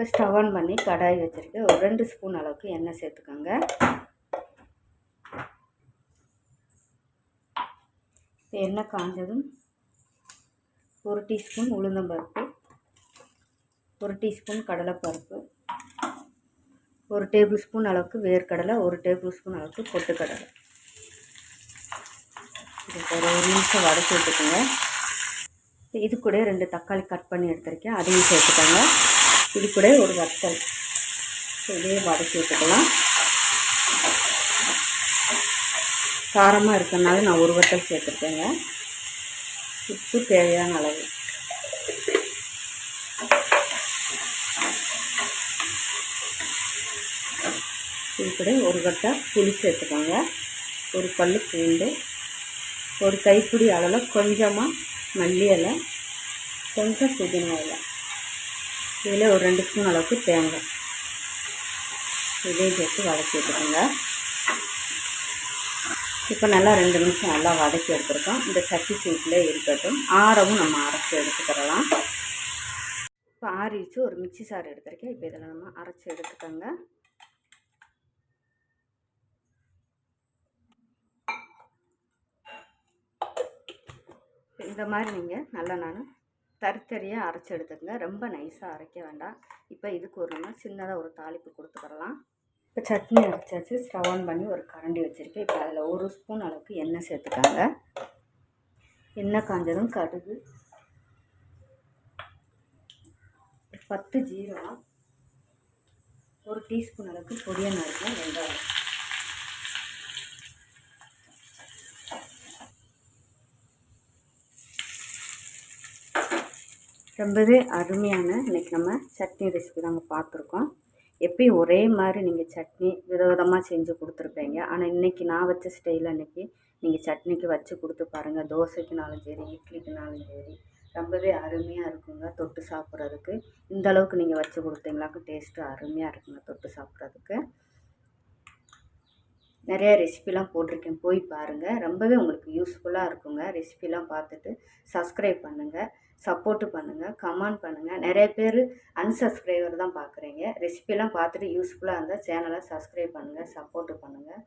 இப்போ stove on பண்ணி கடாய் வச்சுருக்கேன் ஒரு ரெண்டு ஸ்பூன் அளவுக்கு எண்ணெய் சேர்த்துக்கோங்க. எண்ணெய் காஞ்சதும் ஒரு டீஸ்பூன் உளுந்தம்பருப்பு ஒரு டீஸ்பூன் கடலைப்பருப்பு ஒரு டேபிள் ஸ்பூன் அளவுக்கு வேர்க்கடலை ஒரு டேபிள் ஸ்பூன் அளவுக்கு பொட்டுக்கடலை. ஒரு ஒரு நிமிஷம் வதக்கி விட்டுக்கோங்க. இது கூட ரெண்டு தக்காளி கட் பண்ணி எடுத்துருக்கேன். அதையும் சேர்த்துக்கோங்க. இது கூட ஒரு வத்தல். இதே வதக்கி விட்டுக்கலாம். காரமாக இருக்கிறனால நான் ஒரு வத்தல் சேர்த்துருக்கேங்க. உப்பு தேவையான அளவு. இது கூட ஒரு கட்டை புளி சேர்த்துக்கோங்க. ஒரு பல் பூண்டு ஒரு கைப்பிடி அளவில் கொஞ்சமாக மல்லி இலை கொஞ்சம் புதினா இலை. இதில் ஒரு ரெண்டு ஸ்பூன் அளவுக்கு தேங்காய். இதையும் சேர்த்து வதக்கி எடுத்துக்கோங்க. இப்போ நல்லா ரெண்டு நிமிஷம் நல்லா வதக்கி எடுத்துருக்கோம். இந்த சட்டி சீட்டில் இருக்கட்டும். ஆறவும் நம்ம அரைச்சி எடுத்துக்கிறலாம் இப்போ ஆறிச்சு ஒரு மிக்சி சாறு எடுத்திருக்கேன். இப்போ இதில் நம்ம அரைச்சி எடுத்துக்கோங்க. இந்த மாதிரி நீங்கள் நல்லா நான் தரித்தறியாக அரைச்சி எடுத்துக்கங்க. ரொம்ப நைஸாக அரைக்க வேண்டாம். இப்போ இதுக்கு ஒரு நம்ம சின்னதாக ஒரு தாளிப்பு கொடுத்துக்கிறலாம் இப்போ சட்னி அரைச்சாச்சு. ஸ்டவ் ஆன் பண்ணி ஒரு கரண்டி வச்சுருக்கேன். இப்போ அதில் ஒரு ஸ்பூன் அளவுக்கு எண்ணெய் சேர்த்துக்காங்க. எண்ணெய் காஞ்சதும் கடுகு. பத்து ஜீரகம். ஒரு டீஸ்பூன் அளவுக்கு பொடியை நறுக்கும் வெங்காயம். ரொம்பவே அருமையான இன்றைக்கி நம்ம சட்னி ரெசிபி தாங்க பார்த்துருக்கோம் எப்பயும் ஒரே மாதிரி நீங்கள் சட்னி விதவிதமாக செஞ்சு கொடுத்துருப்பீங்க. ஆனால் இன்றைக்கி நான் வச்ச ஸ்டைலில் இன்றைக்கி நீங்கள் சட்னிக்கு வச்சு கொடுத்து பாருங்கள் தோசைக்குனாலும் சரி இட்லிக்குனாலும் சரி ரொம்பவே அருமையாக இருக்குங்க தொட்டு சாப்பிட்றதுக்கு. இந்த அளவுக்கு நீங்கள் வச்சு கொடுத்தீங்களாக்கும் டேஸ்ட்டு அருமையாக இருக்குங்க தொட்டு சாப்பிட்றதுக்கு. நிறையா ரெசிபிலாம் போட்டிருக்கேன். போய் பாருங்கள் ரொம்பவே உங்களுக்கு யூஸ்ஃபுல்லாக இருக்குங்க. ரெசிபிலாம் பார்த்துட்டு சப்ஸ்கிரைப் பண்ணுங்கள் சப்போர்ட்டு பண்ணுங்கள் கமெண்ட் பண்ணுங்கள் நிறைய பேர் அன்சப்ஸ்கிரைபர் தான் பார்க்குறீங்க. ரெசிபிலாம் பார்த்துட்டு யூஸ்ஃபுல்லாக இருந்தால் சேனலை சப்ஸ்கிரைப் பண்ணுங்கள் சப்போர்ட்டு பண்ணுங்கள்